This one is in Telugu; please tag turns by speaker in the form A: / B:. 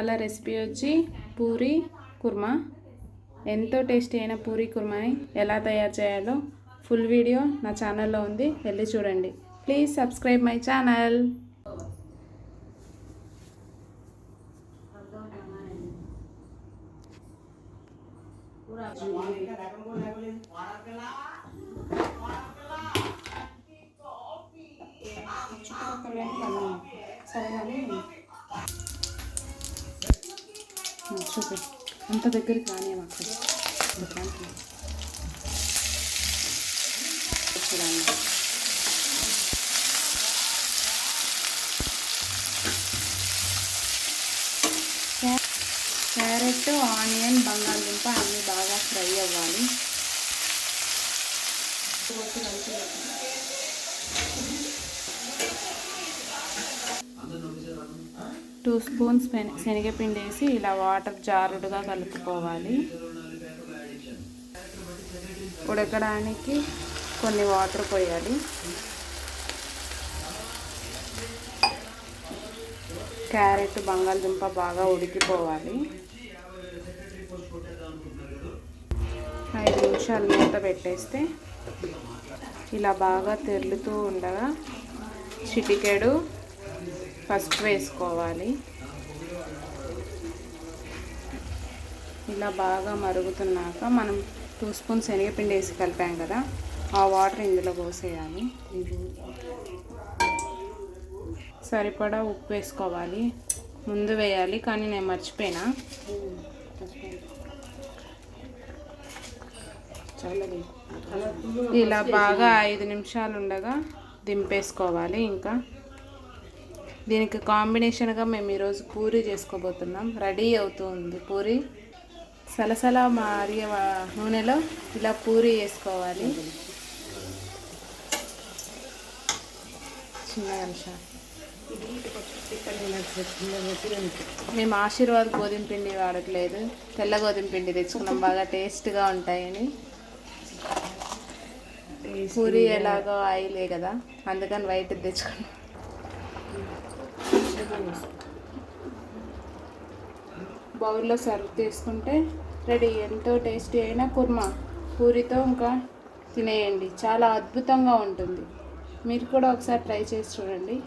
A: ఇవాళ రెసిపీ వచ్చి పూరి కుర్మా. ఎంతో టేస్టీ అయిన పూరి కుర్మాని ఎలా తయారు చేయాలో ఫుల్ వీడియో నా ఛానల్లో ఉంది. వెళ్ళి చూడండి. ప్లీజ్ సబ్స్క్రైబ్ మై ఛానల్ సరే కానీ చూపి అంత దగ్గరికి రాని మాకు. చూడండి క్యారెట్ ఆనియన్ బంగాళదుంప అన్నీ బాగా ఫ్రై అవ్వాలి. టూ స్పూన్స్ శనగపిండి వేసి ఇలా వాటర్ జారుడుగా కలుపుకోవాలి. ఉడకడానికి కొన్ని వాటర్ పోయాలి. క్యారెట్ బంగాళదుంప బాగా ఉడికిపోవాలి. ఐదు నిమిషాలు మూత పెట్టేస్తే ఇలా బాగా తెరులుతూ ఉండగా చిటికెడు ఫస్ట్ వేసుకోవాలి. ఇలా బాగా మరుగుతున్నాక మనం టూ స్పూన్స్ శనగపిండి వేసి కలిపాం కదా ఆ వాటర్ ఇందులో పోసేయాలి. సరిపడా ఉప్పు వేసుకోవాలి. ముందు వేయాలి కానీ నేను మర్చిపోయినా. ఇలా బాగా ఐదు నిమిషాలు ఉండగా దింపేసుకోవాలి ఇంకా. దీనికి కాంబినేషన్గా మేము ఈరోజు పూరి చేసుకోబోతున్నాం. రెడీ అవుతుంది పూరి. సలసల మారియ వా- నూనెలో ఇలా పూరి వేసుకోవాలి. చిన్న నిమిషం. మేము ఆశీర్వాద్ గోధుమ పిండి వాడట్లేదు. తెల్ల గోధుమ పిండి తెచ్చుకున్నాం. బాగా టేస్ట్గా ఉంటాయని. పూరి ఎలాగో ఆయిలే కదా. అందుకని వైట్ తెచ్చుకున్నాం. బౌల్లో సర్వ్ తీసుకుంటే రెడీ. ఎంతో టేస్టీ అయిన కుర్మా. పూరితో ఇంకా తినేయండి. చాలా అద్భుతంగా ఉంటుంది. మీరు కూడా ఒకసారి ట్రై చేసి చూడండి.